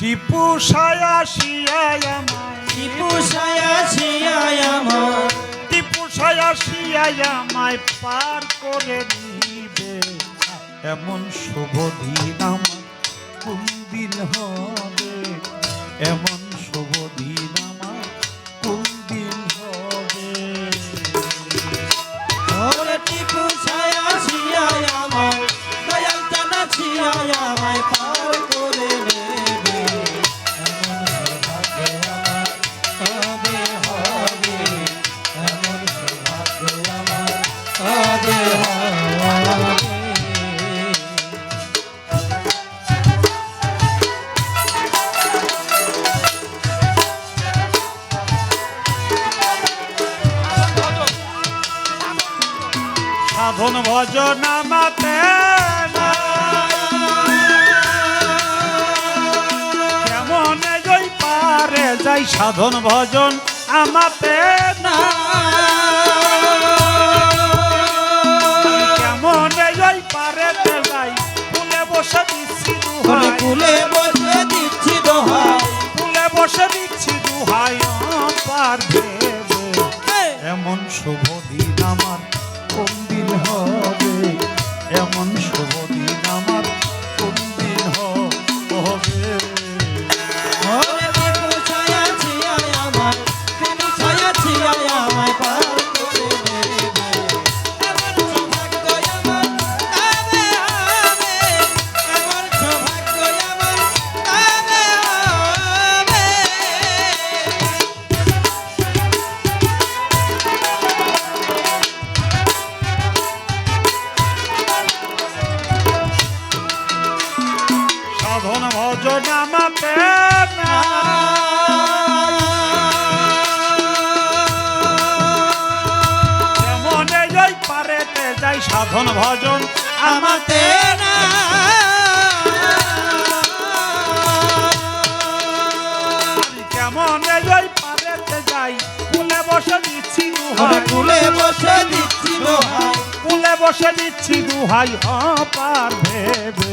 টিপু সায়া শিয়ায় আমায়। টিপু সায়া ছিয়ায় আমার টিপু সায়া শিয়ায় আমায় পার করে নিবে এমন শুভ দিন আমার কোন দিন হবে? এমন শুভ দিন আমার ভজন আমাতে না। কেমন জয় পারে যাই সাধন ভজন আমাতে না কেমন জয় পারে যাই ফুলে বসে দিচ্ছি দুহাই। কুলে বসে দিচ্ছি দোহাই। ফুলে বসে দিচ্ছি দুহাই পার ভেবে এমন শুভ দিন আমার। কোন দিন হবে? এমন শুভ দিন সাধন ভজন আমাতে না কেমন যাই পারেতে যাই সাধন ভজন আমাতে না। কেমন যাই পারেতে যাই? ফুলে বসে দিচ্ছি দুহাই। কুলে বসে দিচ্ছি দোহাই। ফুলে বসে দিচ্ছি দুহাই। হ পার ভেবে।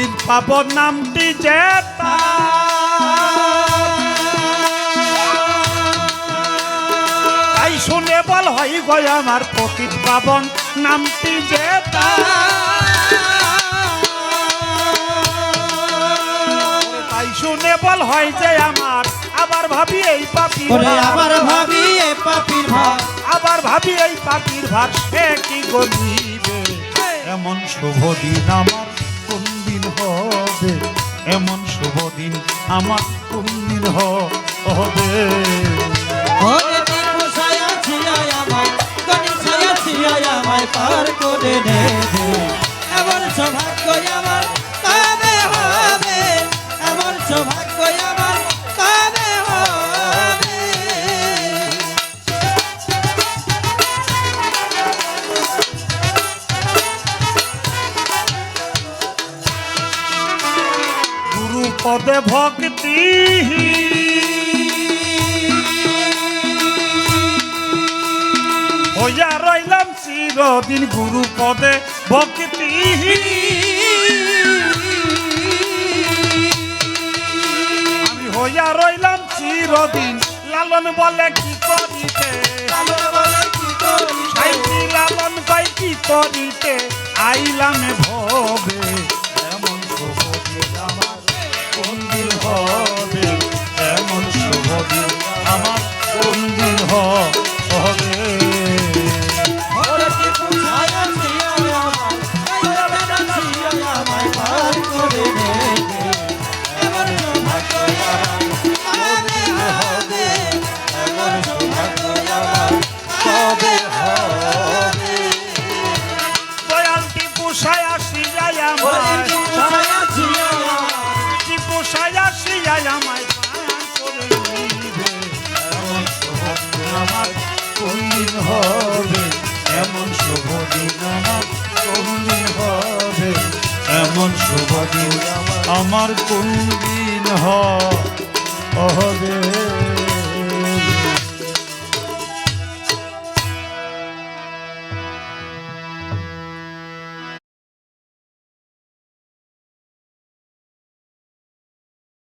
পতিত পাবন নামটি যে তাই শুনে বল হই গয় আমার পতিত পাবন নামটি যে তাই শুনে বল হয় যে আমার আবার ভাবি এই পাপি আবার ভাবি এ পাপির ভাব আবার ভাবি এই পাপির ভার। সে কি গলিবে এমন শুভ দিন আমার। দিন হবে এমন শুভ দিন আমার কোন দিন হবে পার করে সৌভাগ্য পদে ভক্তি হইয়া রইলাম চিরদিন গুরু পদে ভক্তি। আমি হইয়া রইলাম চিরদিন লালন বলে কি করিতে? লালন কই কি করিতে? আইলাম ভবে আমার কোন দিন হবে